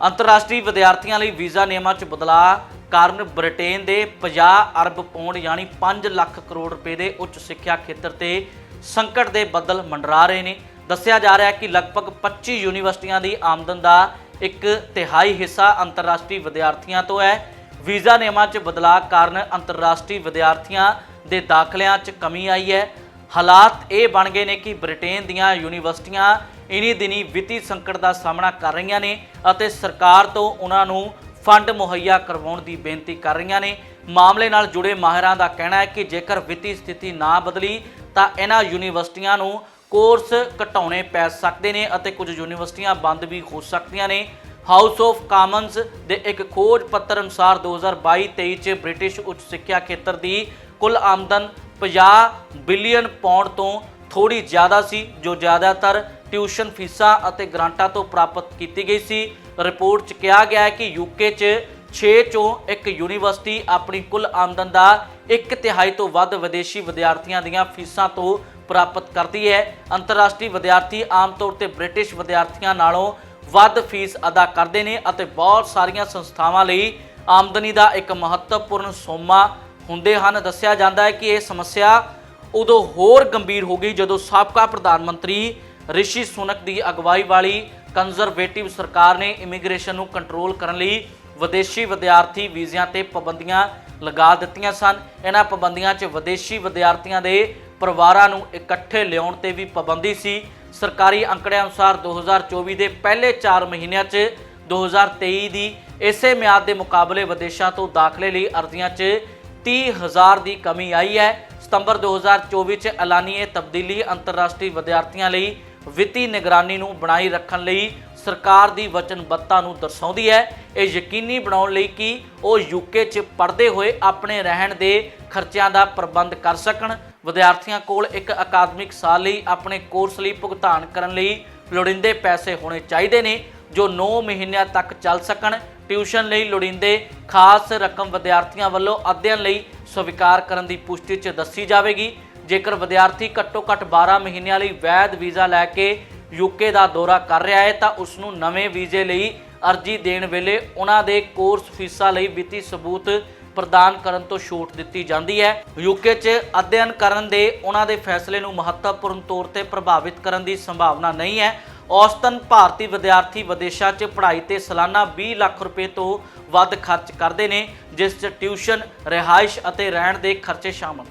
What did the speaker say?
ਅੰਤਰਰਾਸ਼ਟਰੀ ਵਿਦਿਆਰਥੀਆਂ ਲਈ ਵੀਜ਼ਾ ਨਿਯਮਾਂ 'ਚ ਬਦਲਾਅ ਕਾਰਨ ਬ੍ਰਿਟੇਨ ਦੇ 50 ਅਰਬ ਪਾਉਂਡ ਯਾਨੀ 5 ਲੱਖ ਕਰੋੜ ਰੁਪਏ ਦੇ ਉੱਚ ਸਿੱਖਿਆ ਖੇਤਰ ਤੇ ਸੰਕਟ ਦੇ ਬੱਦਲ ਮੰਡਰਾ ਰਹੇ ਨੇ। ਦੱਸਿਆ ਜਾ ਰਿਹਾ ਹੈ ਕਿ ਲਗਭਗ 25 ਯੂਨੀਵਰਸਿਟੀਆਂ ਦੀ ਆਮਦਨ ਦਾ ਇੱਕ ਤਿਹਾਈ ਹਿੱਸਾ ਅੰਤਰਰਾਸ਼ਟਰੀ ਵਿਦਿਆਰਥੀਆਂ ਤੋਂ ਹੈ। ਵੀਜ਼ਾ ਨਿਯਮਾਂ 'ਚ ਬਦਲਾਅ ਕਾਰਨ ਅੰਤਰਰਾਸ਼ਟਰੀ ਵਿਦਿਆਰਥੀਆਂ ਦੇ ਦਾਖਲਿਆਂ 'ਚ ਕਮੀ ਆਈ ਹੈ। ਹਾਲਾਤ ਇਹ ਬਣ ਗਏ ਨੇ ਕਿ ਬ੍ਰਿਟੇਨ ਦੀਆਂ ਯੂਨੀਵਰਸਿਟੀਆਂ ਇਨੀ ਦਿਨੀ ਵਿੱਤੀ ਸੰਕਟ ਦਾ ਸਾਹਮਣਾ ਕਰ ਰਹੀਆਂ ਨੇ ਅਤੇ ਸਰਕਾਰ ਤੋਂ ਉਹਨਾਂ ਨੂੰ ਫੰਡ ਮੁਹੱਈਆ ਕਰਵਾਉਣ ਦੀ ਬੇਨਤੀ ਕਰ ਰਹੀਆਂ ਨੇ। ਮਾਮਲੇ ਨਾਲ ਜੁੜੇ ਮਾਹਿਰਾਂ ਦਾ ਕਹਿਣਾ ਹੈ ਕਿ ਜੇਕਰ ਵਿੱਤੀ ਸਥਿਤੀ ਨਾ ਬਦਲੀ, ਤਾਂ ਇਹਨਾਂ ਯੂਨੀਵਰਸਿਟੀਆਂ ਨੂੰ ਕੋਰਸ ਘਟਾਉਣੇ ਪੈ ਸਕਦੇ ਨੇ ਅਤੇ ਕੁਝ ਯੂਨੀਵਰਸਿਟੀਆਂ ਬੰਦ ਵੀ ਹੋ ਸਕਦੀਆਂ ਨੇ। ਹਾਊਸ ਆਫ ਕਾਮਨਸ ਦੇ ਇੱਕ ਖੋਜ ਪੱਤਰ ਅਨੁਸਾਰ 2022-23 ਚ ਬ੍ਰਿਟਿਸ਼ ਉੱਚ ਸਿੱਖਿਆ ਖੇਤਰ ਦੀ ਕੁੱਲ ਆਮਦਨ 50 ਬਿਲੀਅਨ ਪੌਂਡ ਤੋਂ ਥੋੜੀ ਜ਼ਿਆਦਾ ਸੀ, ਜੋ ਜ਼ਿਆਦਾਤਰ ਟਿਊਸ਼ਨ ਫੀਸਾਂ ਅਤੇ ਗ੍ਰਾਂਟਾਂ ਤੋਂ ਪ੍ਰਾਪਤ ਕੀਤੀ ਗਈ ਸੀ। ਰਿਪੋਰਟ 'ਚ ਕਿਹਾ ਗਿਆ ਹੈ ਕਿ ਯੂਕੇ 'ਚ 6 ਚੋਂ ਇੱਕ ਯੂਨੀਵਰਸਿਟੀ ਆਪਣੀ ਕੁੱਲ ਆਮਦਨ ਦਾ ਇੱਕ ਤਿਹਾਈ ਤੋਂ ਵੱਧ ਵਿਦੇਸ਼ੀ ਵਿਦਿਆਰਥੀਆਂ ਦੀਆਂ ਫੀਸਾਂ ਤੋਂ ਪ੍ਰਾਪਤ ਕਰਦੀ ਹੈ। ਅੰਤਰਰਾਸ਼ਟਰੀ ਵਿਦਿਆਰਥੀ ਆਮ ਤੌਰ ਤੇ ਬ੍ਰਿਟਿਸ਼ ਵਿਦਿਆਰਥੀਆਂ ਨਾਲੋਂ ਵੱਧ ਫੀਸ ਅਦਾ ਕਰਦੇ ਨੇ ਅਤੇ ਬਹੁਤ ਸਾਰੀਆਂ ਸੰਸਥਾਵਾਂ ਲਈ ਆਮਦਨੀ ਦਾ ਇੱਕ ਮਹੱਤਵਪੂਰਨ ਸੋਮਾ ਹੁੰਦੇ ਹਨ। ਦੱਸਿਆ ਜਾਂਦਾ ਹੈ ਕਿ ਇਹ ਸਮੱਸਿਆ ਉਦੋਂ ਹੋਰ ਗੰਭੀਰ ਹੋ ਗਈ ਜਦੋਂ ਸਾਬਕਾ ਪ੍ਰਧਾਨ ਮੰਤਰੀ ਰਿਸ਼ੀ ਸੁਨਕ ਦੀ ਅਗਵਾਈ ਵਾਲੀ ਕੰਜ਼ਰਵੇਟਿਵ ਸਰਕਾਰ ਨੇ ਇਮੀਗ੍ਰੇਸ਼ਨ ਨੂੰ ਕੰਟਰੋਲ ਕਰਨ ਲਈ ਵਿਦੇਸ਼ੀ ਵਿਦਿਆਰਥੀ ਵੀਜ਼ਿਆਂ ਤੇ ਪਾਬੰਦੀਆਂ ਲਗਾ ਦਿੱਤੀਆਂ ਸਨ। ਇਹਨਾਂ ਪਾਬੰਦੀਆਂ 'ਚ ਵਿਦੇਸ਼ੀ ਵਿਦਿਆਰਥੀਆਂ ਦੇ ਪਰਿਵਾਰਾਂ ਨੂੰ ਇਕੱਠੇ ਲਿਆਉਣ ਤੇ ਵੀ ਪਾਬੰਦੀ ਸੀ। ਸਰਕਾਰੀ ਅੰਕੜਿਆਂ ਅਨੁਸਾਰ 2024 ਦੇ ਪਹਿਲੇ 4 ਮਹੀਨਿਆਂ 'ਚ 2023 ਦੀ ਇਸੇ ਮਿਆਦ ਦੇ ਮੁਕਾਬਲੇ ਵਿਦੇਸ਼ਾਂ ਤੋਂ ਦਾਖਲੇ ਲਈ ਅਰਜ਼ੀਆਂ 'ਚ 30000 ਦੀ ਕਮੀ ਆਈ ਹੈ। ਸਤੰਬਰ 2024 ਚ ਐਲਾਨੀ ਇਹ ਤਬਦੀਲੀ ਅੰਤਰਰਾਸ਼ਟਰੀ ਵਿਦਿਆਰਥੀਆਂ ਲਈ ਵਿੱਤੀ ਨਿਗਰਾਨੀ ਨੂੰ ਬਣਾਈ ਰੱਖਣ ਲਈ ਸਰਕਾਰ ਦੀ ਵਚਨਬੱਧਤਾ ਨੂੰ ਦਰਸਾਉਂਦੀ ਹੈ। ਇਹ ਯਕੀਨੀ ਬਣਾਉਣ ਲਈ ਕਿ ਉਹ ਯੂਕੇ 'ਚ ਪੜ੍ਹਦੇ ਹੋਏ ਆਪਣੇ ਰਹਿਣ ਦੇ ਖਰਚਿਆਂ ਦਾ ਪ੍ਰਬੰਧ ਕਰ ਸਕਣ। ਵਿਦਿਆਰਥੀਆਂ ਕੋਲ ਇੱਕ ਅਕਾਦਮਿਕ ਸਾਲ ਲਈ ਆਪਣੇ ਕੋਰਸ ਲਈ ਭੁਗਤਾਨ ਕਰਨ ਲਈ ਲੋੜੀਂਦੇ ਪੈਸੇ ਹੋਣੇ ਚਾਹੀਦੇ ਨੇ, ਜੋ 9 ਮਹੀਨਿਆਂ ਤੱਕ ਚੱਲ ਸਕਣ। ਟਿਊਸ਼ਨ ਲਈ ਲੋੜੀਂਦੇ ਖਾਸ ਰਕਮ ਵਿਦਿਆਰਥੀਆਂ ਵੱਲੋਂ ਅਧਿਐਨ ਲਈ ਸਵੀਕਾਰ ਕਰਨ ਦੀ ਪੁਸ਼ਟੀ 'ਚ ਦੱਸੀ ਜਾਵੇਗੀ। ਜੇਕਰ ਵਿਦਿਆਰਥੀ ਘੱਟੋ ਘੱਟ 12 ਮਹੀਨਿਆਂ ਲਈ ਵੈਧ ਵੀਜ਼ਾ ਲੈ ਕੇ ਯੂਕੇ ਦਾ ਦੌਰਾ ਕਰ ਰਿਹਾ ਹੈ, ਤਾਂ ਉਸ ਨੂੰ ਨਵੇਂ ਵੀਜ਼ੇ ਲਈ ਅਰਜ਼ੀ ਦੇਣ ਵੇਲੇ ਉਹਨਾਂ ਦੇ ਕੋਰਸ ਫੀਸਾਂ ਲਈ ਵਿੱਤੀ ਸਬੂਤ ਪ੍ਰਦਾਨ ਕਰਨ ਤੋਂ ਛੋਟ ਦਿੱਤੀ ਜਾਂਦੀ ਹੈ। ਯੂਕੇ 'ਚ ਅਧਿਐਨ ਕਰਨ ਦੇ ਉਹਨਾਂ ਦੇ ਫੈਸਲੇ ਨੂੰ ਮਹੱਤਵਪੂਰਨ ਤੌਰ ਤੇ ਪ੍ਰਭਾਵਿਤ ਕਰਨ ਦੀ ਸੰਭਾਵਨਾ ਨਹੀਂ ਹੈ। ਔਸਤਨ ਭਾਰਤੀ ਵਿਦਿਆਰਥੀ ਵਿਦੇਸ਼ਾਂ 'ਚ ਪੜ੍ਹਾਈ ਤੇ ਸਾਲਾਨਾ 20 ਲੱਖ ਰੁਪਏ ਤੋਂ ਵੱਧ ਖਰਚ ਕਰਦੇ ਨੇ, ਜਿਸ 'ਚ ਟਿਊਸ਼ਨ, ਰਿਹਾਇਸ਼ ਅਤੇ ਰਹਿਣ ਦੇ ਖਰਚੇ ਸ਼ਾਮਲ